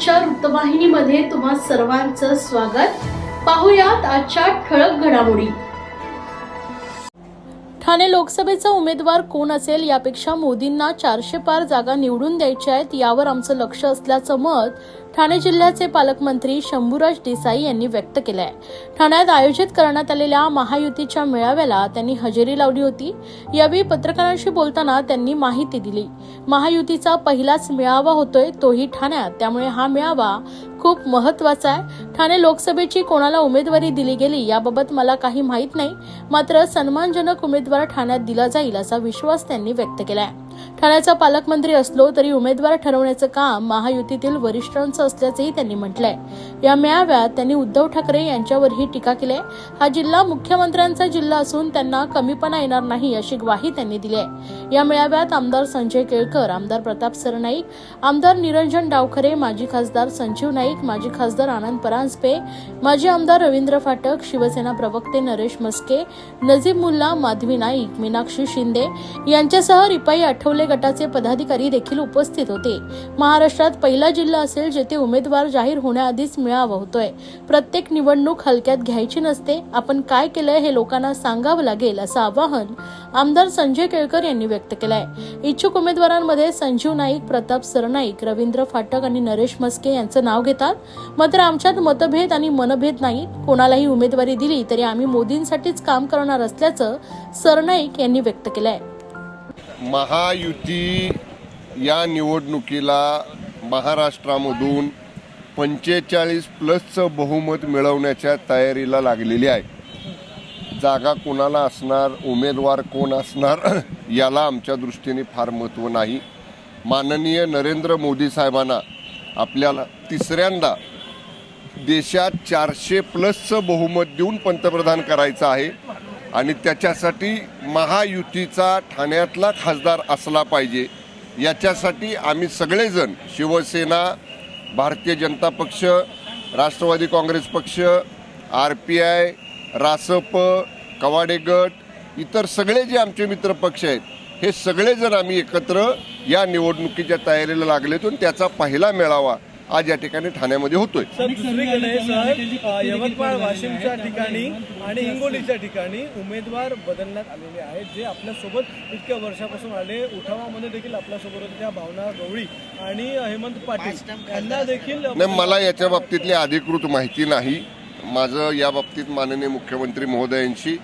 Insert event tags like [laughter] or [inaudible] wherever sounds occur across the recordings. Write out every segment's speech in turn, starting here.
न्यूजच्या वृत्तवाहिनीमध्ये तुम्हा सर्वांचं स्वागत. पाहुयात आजच्या ठळक घडामोडी. ठाणे लोकसभेचा उमेदवार कोण असेल यापेक्षा मोदींना चारशे पार जागा निवडून द्यायच्या आहेत यावर आमचं लक्ष असल्याचं मत ठाणे जिल्ह्याचे पालकमंत्री शंभूराज देसाई यांनी व्यक्त केलं आहे ठाण्यात आयोजित करण्यात आलेल्या महायुतीच्या मेळाव्याला त्यांनी हजेरी लावली होती. यावेळी पत्रकारांशी बोलताना त्यांनी माहिती दिली. महायुतीचा पहिलाच मेळावा होतोय तोही ठाण्यात. त्यामुळे हा मेळावा खूप महत्त्वाचा आहे. ठाणे लोकसभेची कोणाला उमेदवारी दिली गेली याबाबत मला काही माहीत नाही. मात्र सन्मानजनक उमेदवार ठाण्यात दिला जाईल असा विश्वास त्यांनी व्यक्त केला आहे ठाण्याचा पालकमंत्री असलो तरी उमेदवार ठरवण्याचं काम महायुतीतील वरिष्ठांचं असल्याचंही त्यांनी म्हटलंय. या मेळाव्यात त्यांनी उद्धव ठाकरे यांच्यावरही टीका केली आहे. हा जिल्हा मुख्यमंत्र्यांचा जिल्हा असून त्यांना कमीपणा येणार नाही अशी ग्वाही त्यांनी दिली आहे या मेळाव्यात आमदार संजय केळकर आमदार प्रताप सरनाईक आमदार निरंजन डावखरे माजी खासदार संजीव नाईक माजी खासदार आनंद परांजपे माजी आमदार रवींद्र फाटक शिवसेना प्रवक्ते नरेश मस्के नजीब मुल्ला माधवी नाईक मीनाक्षी शिंदे यांच्यासह रिपाई आठवले गटाचे पदाधिकारी देखील उपस्थित होते महाराष्ट्रात पहिला जिल्हा असेल जेथे उमेदवार जाहीर होण्याआधीच मेळावा होतोय. प्रत्येक निवडणूक हलक्यात घ्यायची नसते आपण काय केलंय हे लोकांना सांगावं लागेल असं आवाहन आमदार संजय केळकर यांनी व्यक्त केलंय. इच्छुक उमेदवारांमध्ये संजीव नाईक प्रताप सरनाईक रवींद्र फाटक आणि नरेश मस्के यांचं नाव घेतात. मात्र आमच्यात मतभेद आणि मनभेद नाही. कोणालाही उमेदवारी दिली तरी आम्ही मोदींसाठीच काम करणार असल्याचं सरनाईक यांनी व्यक्त केलंय. महायुती या निवडणुकीला महाराष्ट्रामधून पंचेचाळीस प्लसचं बहुमत मिळवण्याच्या तयारीला लागलेली आहे. जागा कोणाला असणार उमेदवार कोण असणार [clears throat] याला आमच्या दृष्टीने फार महत्त्व नाही. माननीय नरेंद्र मोदी साहेबांना आपल्याला तिसऱ्यांदा देशात चारशे प्लसचं बहुमत देऊन पंतप्रधान करायचं आहे आणि त्याच्यासाठी महायुतीचा ठाण्यातला खासदार असला पाहिजे. याच्यासाठी आम्ही सगळेजण शिवसेना भारतीय जनता पक्ष राष्ट्रवादी काँग्रेस पक्ष R P I Rasap Kawade गट इतर सगळे जे आमचे मित्र पक्ष आहेत हे सगळेजण आम्ही एकत्र या निवडणुकीच्या तयारीला लागलेतो आणि त्याचा पहिला मेळावा आज या ठिकाणी ठाण्यामध्ये होतोय. यवतमाळ वाशिमच्या ठिकाणी आणि हिंगोलीच्या ठिकाणी उमेदवार बदलण्यात आलेले आहेत जे आपल्यासोबत इतक्या वर्षापासून आले. उठावामध्ये देखील आपल्यासोबत होत्या भावना गवळी आणि हेमंत पाटील. यांना देखील नाही मला याच्या बाबतीतली अधिकृत माहिती नाही. माझं या बाबतीत माननीय मुख्यमंत्री महोदयांशी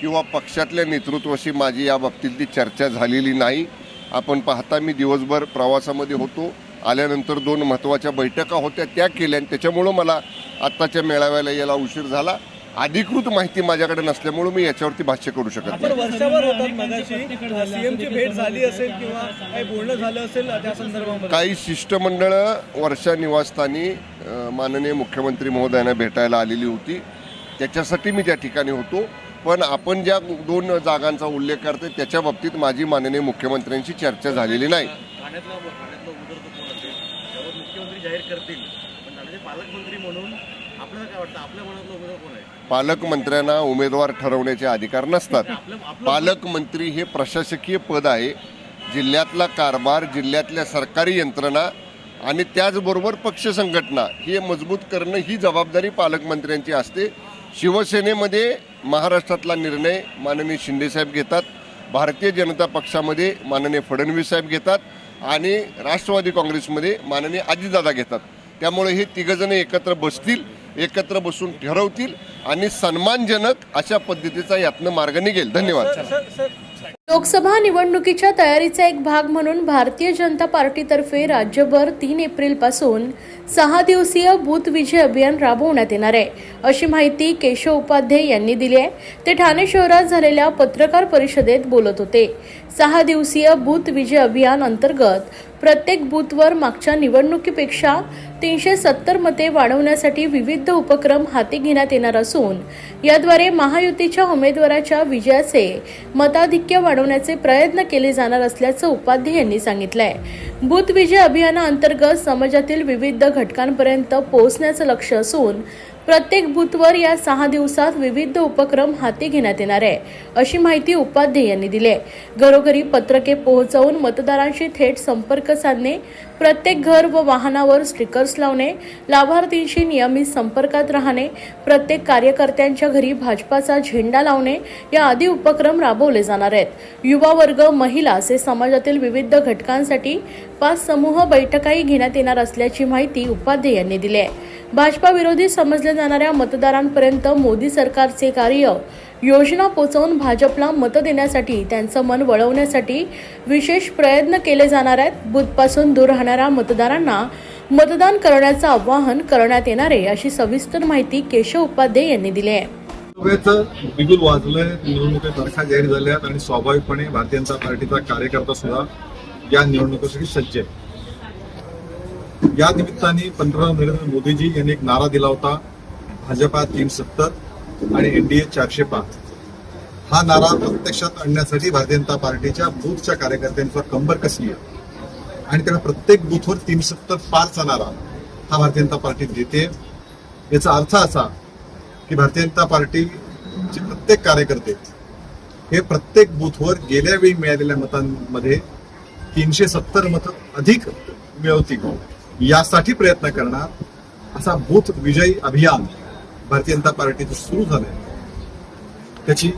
किंवा पक्षातल्या नेतृत्वाशी माझी या बाबतीतली चर्चा झालेली नाही. आपण पाहता मी दिवसभर प्रवासामध्ये होतो. आल्यानंतर दोन महत्त्वाच्या बैठका होत्या त्या केल्या आणि त्याच्यामुळं मला आत्ताच्या मेळाव्याला यायला उशीर झाला. अधिकृत माहिती माझ्याकडे नसल्यामुळं मी याच्यावरती भाष्य करू शकत नाही. काही शिष्टमंडळं वर्षा निवासस्थानी माननीय मुख्यमंत्री महोदयांना भेटायला आलेली होती. त्याच्यासाठी मी त्या ठिकाणी होतो. पण आपण ज्या दोन जागांचा उल्लेख करते त्याच्या बाबतीत माझी माननीय मुख्यमंत्र्यांशी चर्चा झालेली नाही ठाण्यातला ठाण्यातला उमेदवार तो कोण असेल त्यावर मुख्यमंत्री जाहीर करतील. पण ठाण्याचे पालकमंत्री म्हणून आपल्याला काय वाटतं? आपल्या मनातला उमेदवार कोण आहे? पालकमंत्र्यांना उमेदवार ठरवण्याचे अधिकार नसतात. आपलं आपलं पालकमंत्री हे प्रशासकीय पद आहे. जिल्ह्यातला कारभार जिल्ह्यातल्या सरकारी यंत्रणा आणि त्याचबरोबर पक्ष संघटना हे मजबूत करणं ही जबाबदारी पालकमंत्र्यांची असते. शिवसेनेमध्ये महाराष्ट्रातला निर्णय माननीय शिंदेसाहेब घेतात. भारतीय जनता पक्षामध्ये माननीय फडणवीस साहेब घेतात. आणि राष्ट्रवादी काँग्रेसमध्ये माननीय अजितदादा घेतात. त्यामुळे हे तिघजण एकत्र बसतील एकत्र बसून ठरवतील आणि सन्मानजनक अशा पद्धतीचा यातनं मार्ग निघेल. धन्यवाद. लोकसभा निवडणुकीच्या तयारीचा एक भाग म्हणून भारतीय जनता पार्टीतर्फे राज्यभर तीन एप्रिलपासून सहा दिवसीय बूथ विजय अभियान राबवण्यात येणार आहे. अशी माहिती केशव उपाध्ये यांनी दिली आहे. ते ठाणे शहरात झालेल्या पत्रकार परिषदेत बोलत होते. सहा दिवसीय बूथ विजय अभियान अंतर्गत प्रत्येक बूथवर मागच्या निवडणुकीपेक्षा तीनशे सत्तर मते वाढवण्यासाठी विविध उपक्रम हाती घेण्यात येणार असून याद्वारे महायुतीच्या उमेदवाराच्या विजयाचे मताधिक्य वाढवण्याचे प्रयत्न केले जाणार असल्याचं उपाध्ये यांनी सांगितलंय. बूथ विजय अभियानाअंतर्गत समाजातील विविध घटकांपर्यंत पोहोचण्याचं लक्ष असून प्रत्येक बूथवर या सहा दिवसात विविध उपक्रम हाती घेण्यात येणार आहे अशी माहिती उपाध्ये यांनी दिली आहे. घरोघरी पत्रके पोहोचवून मतदारांशी थेट संपर्क साधणे प्रत्येक घर व वाहनावर स्टिकर्स लावणे लाभार्थींशी नियमित संपर्कात राहणे प्रत्येक कार्यकर्त्यांच्या घरी भाजपाचा झेंडा लावणे या आदी उपक्रम राबवले जाणार आहेत. युवा वर्ग महिला असे समाजातील विविध घटकांसाठी पाच समूह बैठकाही घेण्यात येणार असल्याची माहिती उपाध्ये यांनी दिली आहे. भाजपा विरोधी समजल्या जाणाऱ्या मतदारांपर्यंत मोदी सरकारचे कार्य योजना पोचवून भाजपला मतं देण्यासाठी त्यांचं मन वळवण्यासाठी विशेष प्रयत्न केले जाणार आहेत. बुथपासून दूर राहणाऱ्या मतदारांना मतदान करण्याचं आवाहन करण्यात येणार आहे अशी सविस्तर माहिती केशव उपाध्ये यांनी दिली आहे. बिगुल वाजलंय निवडणुकी तारखा जाहीर झाल्यात आणि स्वाभाविकपणे भारतीय जनता पार्टीचा कार्यकर्ता सुद्धा या निवडणुकीसाठी सज्ज आहे. या निमित्ताने पंतप्रधान नरेंद्र मोदीजी यांनी एक नारा दिला होता भाजपा तीन सत्तर आणि एनडीए चारशे पाच. हा नारा प्रत्यक्षात आणण्यासाठी भारतीय जनता पार्टीच्या बूथच्या कार्यकर्त्यांचा कंबर कसली आहे? आणि त्याला प्रत्येक बूथवर तीन सत्तर पारचा नारा हा भारतीय जनता पार्टी देते. याचा अर्थ असा की भारतीय जनता पार्टीचे प्रत्येक कार्यकर्ते हे प्रत्येक बूथवर गेल्या वेळी मिळालेल्या मतांमध्ये तीनशे सत्तर मतं अधिक मिळवतील. यासाठी प्रयत्न करणार असा बूथ विजयी अभियान भारतीय जनता पार्टीचं सुरू झालंय. त्याची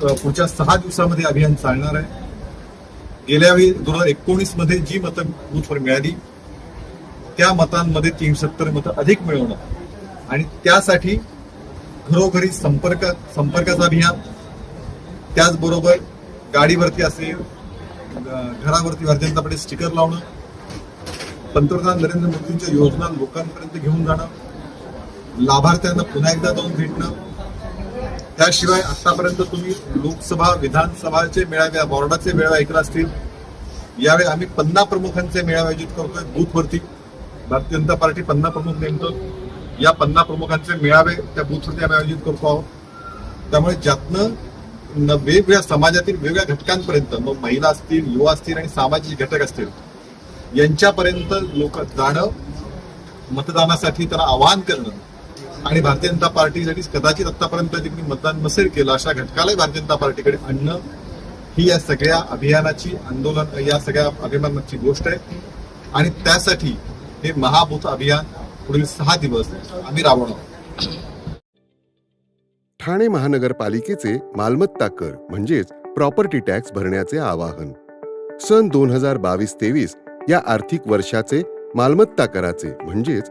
पुढच्या सहा दिवसामध्ये अभियान चालणार आहे. गेल्या वेळी दोन हजार एकोणीसमध्ये जी मतं बूथवर मिळाली त्या मतांमध्ये तीन सत्तर मतं अधिक मिळवणं. आणि त्यासाठी घरोघरी संपर्क संपर्काचं अभियान त्याचबरोबर गाडीवरती असेल घरावरती भारतीय जनता पार्टी स्टिकर लावणं पंतप्रधान नरेंद्र मोदींच्या योजना लोकांपर्यंत घेऊन जाणं लाभार्थ्यांना पुन्हा एकदा जाऊन भेटणं. त्याशिवाय आतापर्यंत तुम्ही लोकसभा विधानसभाचे मेळावे बोर्डाचे मेळावे ऐकला असतील. यावेळी आम्ही पन्ना प्रमुखांचे मेळावे आयोजित करतोय बूथवरती. भारतीय जनता पार्टी पन्ना प्रमुख नेमतो. या पन्ना प्रमुखांचे मेळावे त्या बूथवरती आम्ही आयोजित करतो आहोत. त्यामुळे ज्यातनं न- वेगवेगळ्या समाजातील वेगवेगळ्या घटकांपर्यंत मग महिला असतील युवा असतील आणि सामाजिक घटक असतील यांच्यापर्यंत लोक जाणं मतदानासाठी त्यांना आवाहन करणं आणि भारतीय जनता पार्टीसाठी कदाचित आतापर्यंत त्यांनी मतदान नसेल केलं अशा घटकालाही भारतीय जनता पार्टीकडे आणणं ही या सगळ्या अभियानाची आंदोलन या सगळ्या अभिमानाची गोष्ट आहे. आणि त्यासाठी हे महाभूत अभियान पुढील सहा दिवस आम्ही राबवणार ठाणे महानगरपालिकेचे मालमत्ता कर म्हणजेच प्रॉपर्टी टॅक्स भरण्याचे आवाहन. सन दोन हजार बावीस तेवीस या आर्थिक वर्षाचे मालमत्ता कराचे म्हणजेच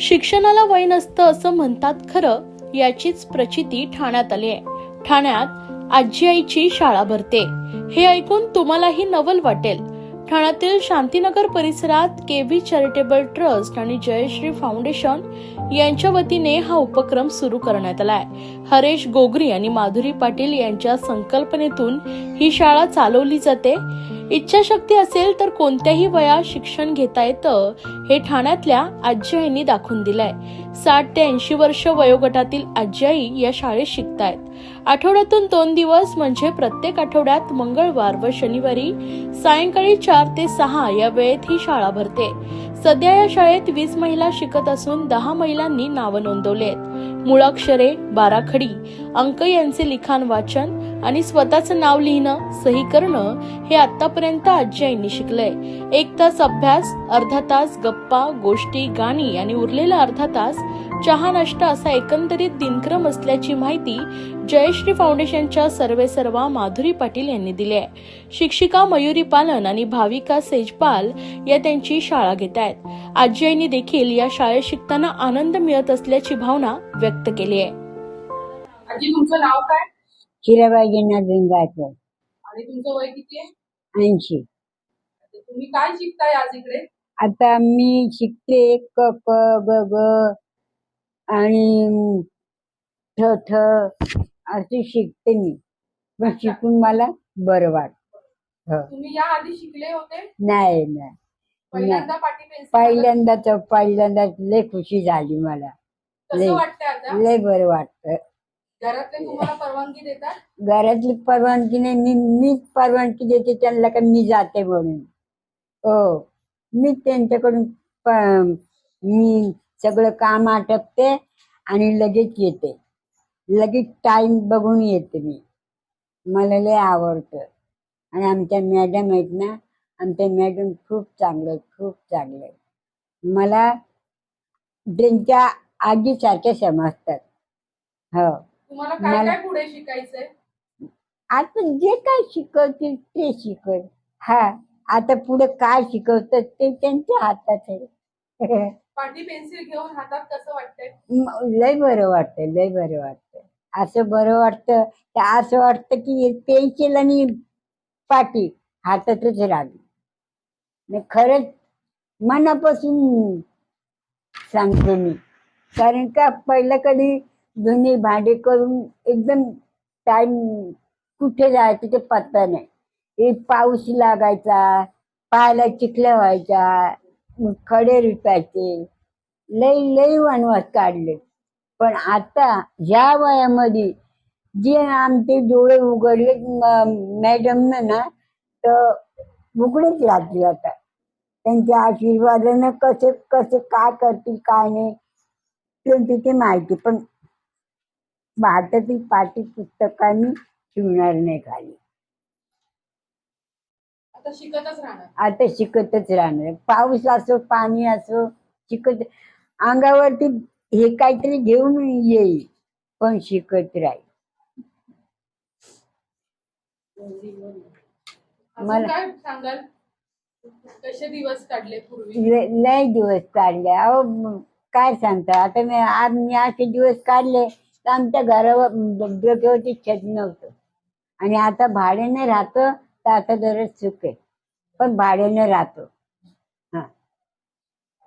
शिक्षणाला वय नसतं असं म्हणतात खरं याचीच प्रचिती ठाण्यात आली आहे ठाण्यात आजी आईची शाळा भरते. हे ऐकून तुम्हालाही नवल वाटेल. ठाण्यातील शांतीनगर परिसरात के व्ही चॅरिटेबल ट्रस्ट आणि जयश्री फाउंडेशन यांच्या वतीने हा उपक्रम सुरू करण्यात आलाय. हरेश गोगरी आणि माधुरी पाटील यांच्या संकल्पनेतून ही शाळा चालवली जाते. इच्छाशक्ती असेल तर कोणत्याही वयात शिक्षण घेता येतं हे ठाण्यातल्या आजी आईंनी दाखवून दिलंय. साठ ते ऐंशी वर्ष वयोगटातील आजी आई या शाळेत शिकतायत. आठवड्यातून दोन दिवस म्हणजे प्रत्येक आठवड्यात मंगळवार व शनिवारी सायंकाळी चार ते सहा या वेळेत ही शाळा भरते. सध्या या शाळेत वीस महिला शिकत असून दहा महिलांनी नावं नोंदवली आहेत मुळाक्षरे बाराखडी अंक यांचे लिखाण वाचन आणि स्वतःचं नाव लिहिणं सही करणं हे आतापर्यंत आजी आईंनी शिकलंय. एक तास अभ्यास अर्धा तास गप्पा गोष्टी गाणी आणि उरलेला अर्धा तास चहा नाश्ता असा एकंदरीत दिनक्रम असल्याची माहिती जयश्री फाउंडेशनच्या सर्वेसर्वा माधुरी पाटील यांनी दिली आहे शिक्षिका मयुरी पालन आणि भाविका सेजपाल या त्यांची शाळा घेत आहेत. आजी आईनी देखील या शाळेत शिकताना आनंद मिळत असल्याची भावना व्यक्त केली आहे आजी तुमचं नाव काय? हिराबाई जनार्दन गायकवाड आणि तुमचं वय किती आहे? ऐंशी. तुम्ही काय शिकताय आज इकडे? आता मी शिकते क क ग ग आणि ठ ठ असे शिकते मी. पण शिकून मला बरं वाटत. तुम्ही या आधी शिकले होते? नाही नाही. पहिल्यांदा पेन्सिल पहिल्यांदा तर पहिल्यांदा लय खुशी झाली मला. लय कसं वाटतंय आता? लय बरं वाटतं. घरातले तुम्हाला परवानगी देतात? घरातली परवानगी नाही मी मीच परवानगी देते त्यांना का मी जाते म्हणून. हो. मी त्यांच्याकडून प- मी सगळं काम आटपते आणि लगेच येते. लगेच टाइम बघून येते मी. मला लय आवडतं. आणि आमच्या मॅडम आहेत ना आमच्या मॅडम खूप चांगलं खूप चांगलं मला त्यांच्या आजीसारख्या समजतात. हो. तुम्हाला काय मला- काय पुढे शिकायचंय? आता जे काय शिकवतील ते शिकव हा आता पुढे काय शिकवतात ते त्यांच्या हातात आहे. [laughs] पाटी पेन्सिल घेऊन हातात कसं वाटतंय? म- लय बरं वाटतं लय बरं वाटतं असं बरं वाटतं तर असं वाटतं की पेन्सिल आणि पाटी हातातच राहावी. खरंच मनापासून सांगतो मी. कारण का पहिलं कधी धुणी भांडे करून एकदम टाइम कुठे जायचं ते पत्ता नाही. हे पाऊस लागायचा पायाला चिखल्या व्हायच्या खडे रुपायचे. लई लई वनवास काढले. पण आता ह्या वयामध्ये जे आमचे डोळे उघडले मॅडम ना तर उघडेच लागले आता. त्यांच्या आशीर्वादानं कसे कसे काय करतील काय नाही त्यांची ते माहिती. पण भारतातील पाठी पुस्तकांनी शिवणार नाही खाली. आता शिकतच राहणार. आता शिकतच राहणार. पाऊस असो पाणी असो शिकत अंगावरती हे काहीतरी घेऊन येईल पण शिकत राहील. अजून मला- काय सांगाल? कसे दिवस काढले पूर्वी? लय लय दिवस काढले. अहो म- काय सांगता? आता मी आज मी असे दिवस काढले तर आमच्या घरावर डोक्यावरती छत नव्हतं. आणि आता भाड्याने राहतो तर आता जरा सुख आहे. पण भाड्याने राहतो. हा.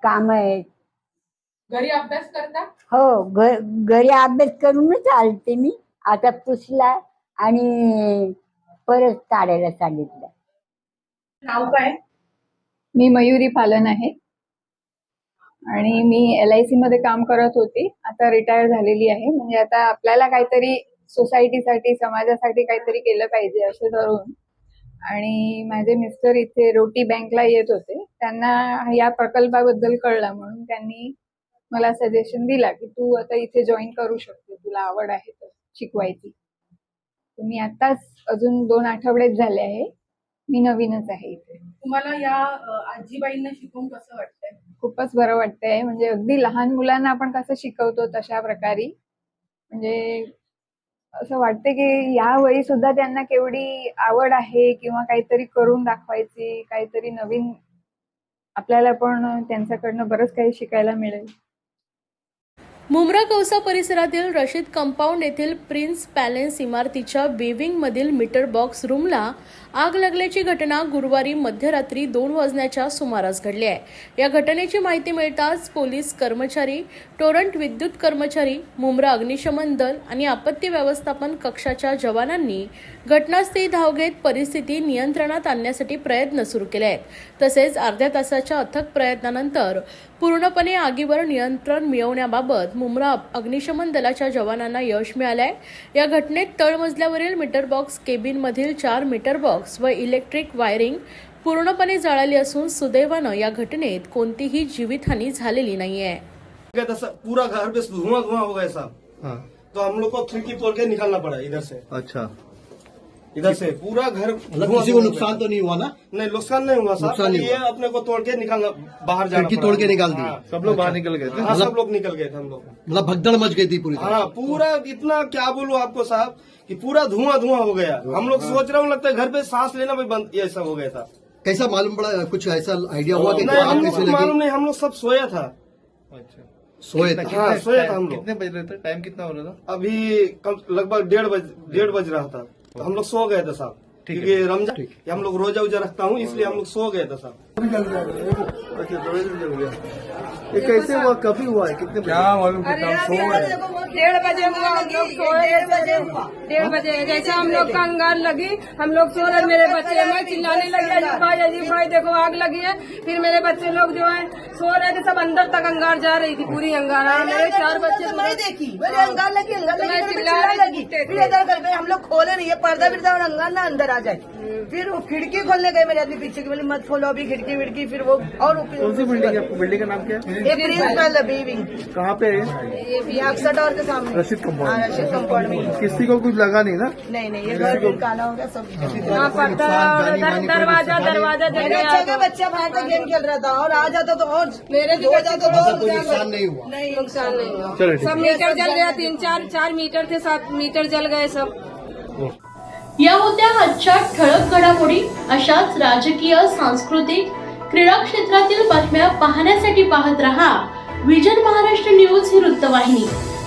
काम आहेत. घरी अभ्यास करता? हो घ- घरी अभ्यास करूनच आलते मी. आता पुसला आणि परत काढायला सांगितलं. नाव काय? मी मयुरी पालन आहे. आणि मी एल आय सी मध्ये काम करत होती. आता रिटायर झालेली आहे. म्हणजे आता आपल्याला काहीतरी सोसायटीसाठी समाजासाठी काहीतरी केलं पाहिजे असं धरून. आणि माझे मिस्टर इथे रोटी बँकला येत होते. त्यांना या प्रकल्पाबद्दल कळलं म्हणून त्यांनी मला सजेशन दिला की तू आता इथे जॉईन करू शकते. तुला आवड आहे तर शिकवायची. मी आताच अजून दोन आठवडेच झाले आहे. मी नवीनच आहे इथे. तुम्हाला या आजीबाईंना शिकवून कसं वाटतंय? खूपच बरं वाटतंय. म्हणजे अगदी लहान मुलांना आपण कसं शिकवतो तशा प्रकारे. म्हणजे असं वाटतं की या वयी सुद्धा त्यांना केवढी आवड आहे किंवा काहीतरी करून दाखवायची काहीतरी नवीन आपल्याला पण त्यांच्याकडनं बरंच काही शिकायला मिळेल. मुंब्रा कौसा परिसरातील रशीद कंपाऊंड येथील प्रिन्स पॅलेस इमारतीच्या बेविंगमधील मीटर बॉक्स रूमला आग लागल्याची घटना गुरुवारी मध्यरात्री दोन वाजण्याच्या सुमारास घडली आहे. या घटनेची माहिती मिळताच पोलीस कर्मचारी टोरंट विद्युत कर्मचारी मुंब्रा अग्निशमन दल आणि आपत्ती व्यवस्थापन कक्षाच्या जवानांनी घटनास्थळी धाव घेत परिस्थिती नियंत्रणात आणण्यासाठी प्रयत्न सुरू केले आहेत. तसेच अर्ध्या तासाच्या अथक प्रयत्नानंतर पूर्णपणे आगीवर नियंत्रण मिळवण्याबाबत मुंब्रा अग्निशमन दलाच्या जवानांना यश मिळालंय. या घटनेत तळमजल्यावरील मीटर बॉक्स केबिनमधील चार मीटर बॉक्स व इलेक्ट्रिक वायरिंग पूर्णपणे जळाली असून सुदैवानं या घटनेत कोणतीही जीवितहानी झालेली नाहीये. आहे पूरा घर पे धुआं धुआं हो गया साहब तो हम लोग को खिड़की तोड़ के निकालना पड़ा इधर से अच्छा इधर से। पूरा घर मतलब किसी को नुकसान तो नहीं हुआ ना? नहीं नुकसान नहीं हुआ साहब। ये अपने को तोड़ के निकालना बाहर जाना खिड़की तोड़ के निकाल दी। हाँ, सब लोग बाहर निकल गए हाँ सब लोग निकल गए थे हम लोग। मतलब भगदड़ मच गई थी पूरी हाँ पूरा इतना क्या बोलूँ आपको साहब कि पूरा धुआँ धुआँ हो गया। हम लोग सोच रहे हो लगता है घर पे सांस लेना भी बंद ये सब हो गया था। कैसा मालूम पड़ा कुछ ऐसा आइडिया हुआ कि नहीं हम लोग मालूम नहीं हम लोग सब सोया था। सोए थे। हाँ सोया था हम लोग। कितने बज रहे थे टाइम कितना हो रहा था? अभी लगभग डेढ़ बज डेढ़ बज रहा था। तो हम लोग सो गए थे साहब क्योंकि रमजान ये हम लोग रोजा उजा रखता हूँ इसलिए हम लोग सो गए थे साहब। ये कैसे हुआ कभी हुआ है? कितने क्या मालूम सो गए डेढ़ बजे हुआ हम लोग सोए डेढ़ बजे हुआ। डेढ़ बजे जैसे हम लोग का अंगार लगी हम लोग सो रहे मेरे बच्चे मैं चिल्लाने लगी अजीब भाई अजीब भाई देखो आग लगी है। फिर मेरे बच्चे लोग जो है सो रहे थे सब अंदर तक अंगार जा रही थी पूरी अंगार। हाँ, मेरे चार बच्चे तो देखी अंगार लगी अंगार लगी तो। फिर इधर कर गए हम लोग खोले नहीं है पर्दा विर्दा और अंगार ना अंदर आ जाए। फिर वो खिड़की खोलने गए मेरे आदमी पीछे की बोले मत खोलो अभी खिड़की विड़की। फिर वो और कौन सी बिल्डिंग है? बिल्डिंग का नाम क्या है? कहाँ पे ये भी अक्सर और के सामने। रशीद कंपाउंड। रशीद कंपाउंड में किसी को कुछ लगा नहीं ना? नहीं नहीं ये घर भी काला हो गया सब हाँ पर्दा और दर- दरवाजा दरवाजा जल गया अच्छा का बच्चा बाहर तक गेम खेल रहा था और आ जाता तो और मेरे भी हो जाता को तो और नुकसान नहीं हुआ। नहीं नुकसान नहीं हुआ। चलो ठीक सब मीटर जल गया तीन चार चार मीटर थे सात मीटर जल गए सब। या होत्या आजच्या ठळक घडामोडी अशाच राजकीय सांस्कृतिक क्रीडा क्षेत्रातील बातम्या पाहण्यासाठी पाहत रहा विजन महाराष्ट्र न्यूज ही वृत्तवाहिनी.